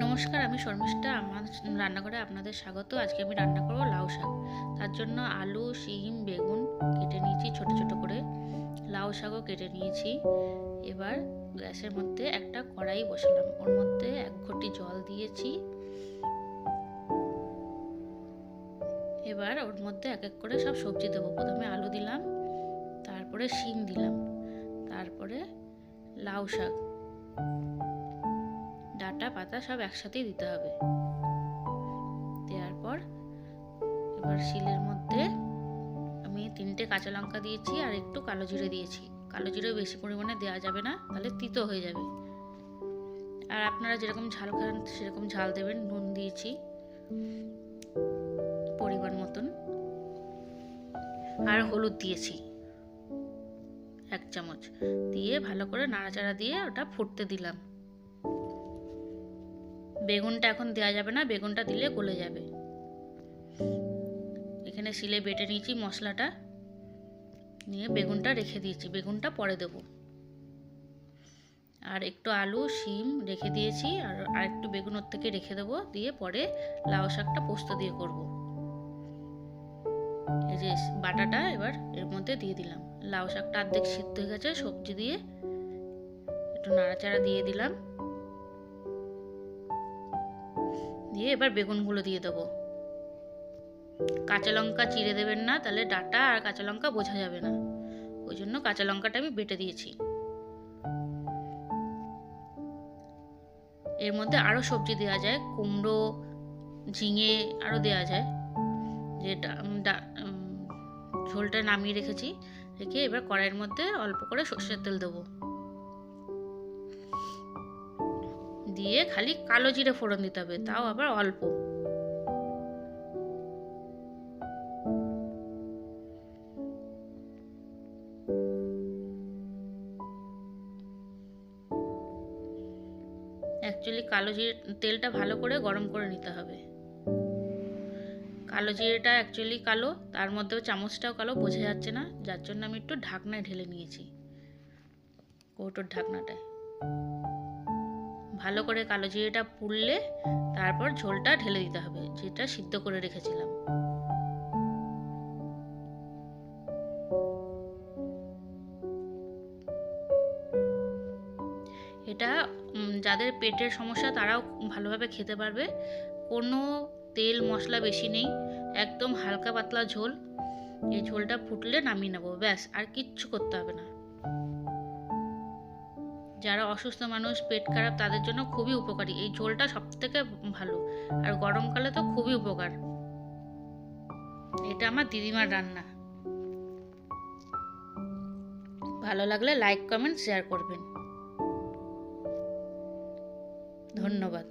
নমস্কার, আমি শর্মিষ্ঠা। আমার রান্নাঘরে আপনাদের স্বাগত। আজকে আমি রান্না করব লাউ শাক। তার জন্য আলু, শিম, বেগুন কেটে নিয়েছি ছোট ছোট করে। লাউ শাকও কেটে নিয়েছি। এবার গ্যাসের মধ্যে একটা কড়াই বসালাম। ওর মধ্যে এক ঘটি জল দিয়েছি। এবার ওর মধ্যে এক এক করে সব সবজি দেবো। প্রথমে আলু দিলাম, তারপরে শিম দিলাম, তারপরে লাউ শাক। ডাটা পাতা সব একসাথেই দিতে হবে। দেওয়ার পর এবার শিলের মধ্যে আমি তিনটে কাঁচা লঙ্কা দিয়েছি আর একটু কালো জিরে দিয়েছি। কালো জিরে বেশি পরিমাণে দেওয়া যাবে না, তাহলে তিতো হয়ে যাবে। আর আপনারা যেরকম ঝাল খান, সেরকম ঝাল দেবেন, নুন দিয়েছি, পরিমাণ মতন। আর হলুদ দিয়েছি, এক চামচ। দিয়ে ভালো করে নাড়াচাড়া দিয়ে ওটা ফুটতে দিলাম। বেগুনটা এখন দেওয়া যাবে না, বেগুনটা দিলে গলে যাবে। এখানে শিলে বেটে নিয়েছি মশলাটা, নিয়ে বেগুনটা রেখে দিয়েছি, বেগুনটা পরে দেব। আর একটু আলু, শিম রেখে দিয়েছি, আর আর একটু বেগুন ওর থেকে রেখে দেবো, দিয়ে পরে লাউ শাকটা পোস্ত দিয়ে করব। এই যে বাটাটা এবার এর মধ্যে দিয়ে দিলাম। লাউ শাকটা অর্ধেক সিদ্ধ হয়ে গেছে, সবজি দিয়ে একটু নাড়াচাড়া দিয়ে দিলাম। দিয়ে এবার বেগুনগুলো দিয়ে দেবো। কাঁচা লঙ্কা চিড়ে দেবেন না, তাহলে ডাটা আর কাঁচা লঙ্কা বোঝা যাবে না। ওই জন্য কাঁচা লঙ্কাটা আমি বেটে দিয়েছি। এর মধ্যে আরও সবজি দেওয়া যায়, কুমড়ো, ঝিঙে আরও দেওয়া যায়। যেটা ঝোলটা নামিয়ে রেখেছি, রেখে এবার কড়াইয়ের মধ্যে অল্প করে সর্ষের তেল দেবো। দিয়ে খালি কালো জিরে ফোড়ন দিতে হবে, তাও আবার অল্প। অ্যাকচুয়ালি কালো জিরে তেলটা ভালো করে গরম করে নিতে হবে। কালো জিরেটা অ্যাকচুয়ালি কালো, তার মধ্যেও চামচটাও কালো, বোঝা যাচ্ছে না, যার জন্য আমি একটু ঢাকনায় ঢেলে নিয়েছি। কৌটোর ঢাকনাটায়। ভালো করে কালো জিরেটা পুড়লে তারপর ঝোলটা ঢেলে দিতে হবে, যেটা সিদ্ধ করে রেখেছিলাম। এটা যাদের পেটের সমস্যা তারাও ভালোভাবে খেতে পারবে। কোনো তেল মশলা বেশি নেই, একদম হালকা পাতলা ঝোল। এই ঝোলটা ফুটলে নামিয়ে নেব, ব্যাস, আর কিচ্ছু করতে হবে না। যারা অসুস্থ মানুষ, পেট খারাপ, তাদের জন্য খুবই উপকারী। এই ঝোলটা সব থেকে ভালো। আর গরমকালে তো খুবই উপকার। এটা আমার দিদিমার রান্না। ভালো লাগলে লাইক কমেন্ট শেয়ার করবেন। ধন্যবাদ।